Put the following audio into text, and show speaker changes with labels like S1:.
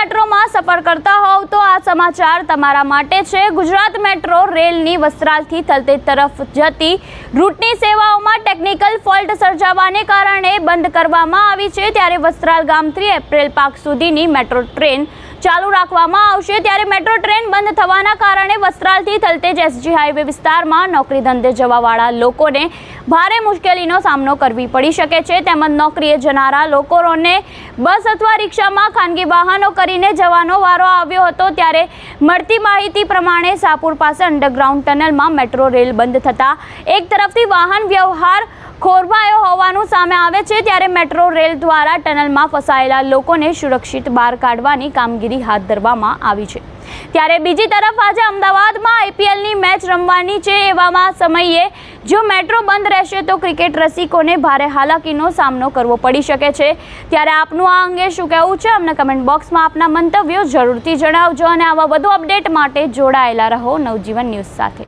S1: મેટ્રોમાં સફર કરતા હોવ તો આ સમાચાર તમારા માટે છે. ગુજરાત મેટ્રો રેલની વસ્ત્રાલથી થલતેજ તરફ જતી રૂટની સેવાઓમાં ટેકનિકલ ફોલ્ટ સર્જાવાને કારણે બંધ કરવામાં આવી છે. ત્યારે વસ્ત્રાલ ગામથી એપ્રિલ પાક સુધીની મેટ્રો ટ્રેન ચાલુ રાખવામાં આવશે ત્યારે મેટ્રો ટ્રેન બંધ થવાના કારણે વસ્ત્રાલથી થલતેજ એસજી હાઈવે વિસ્તારમાં નોકરી ધંધે જવાવાળા લોકોને ભારે મુશ્કેલીનો સામનો કરવી પડી શકે છે. તેમજ નોકરીએ જનારા લોકોને બસ અથવા રિક્ષામાં ખાનગી વાહનો કરીને જવાનો વારો આવ્યો હતો ત્યારે મળતી માહિતી પ્રમાણે સાપુર પાસે અંડરગ્રાઉન્ડ ટનલમાં મેટ્રો રેલ બંધ થતાં એક તરફથી વાહન વ્યવહાર ખોરવાયો હોવાનું સામે આવે છે ત્યારે મેટ્રો રેલ દ્વારા ટનલમાં ફસાયેલા લોકોને સુરક્ષિત બહાર કાઢવાની કામગીરી હાથ ધરવામાં આવી છે. ત્યારે બીજી તરફ આજે અમદાવાદમાં આઈપીએલની મેચ રમવાની છે એવામાં સમયે જો મેટ્રો બંધ રહેશે તો ક્રિકેટ રસિકોને ભારે હાલાકીનો સામનો કરવો પડી શકે છે. ત્યારે આપનું આ અંગે શું કહેવું છે અમને કમેન્ટ બોક્સમાં આપના મંતવ્યો જરૂરથી જણાવજો અને આવા વધુ અપડેટ માટે જોડાયેલા રહો નવજીવન ન્યૂઝ સાથે.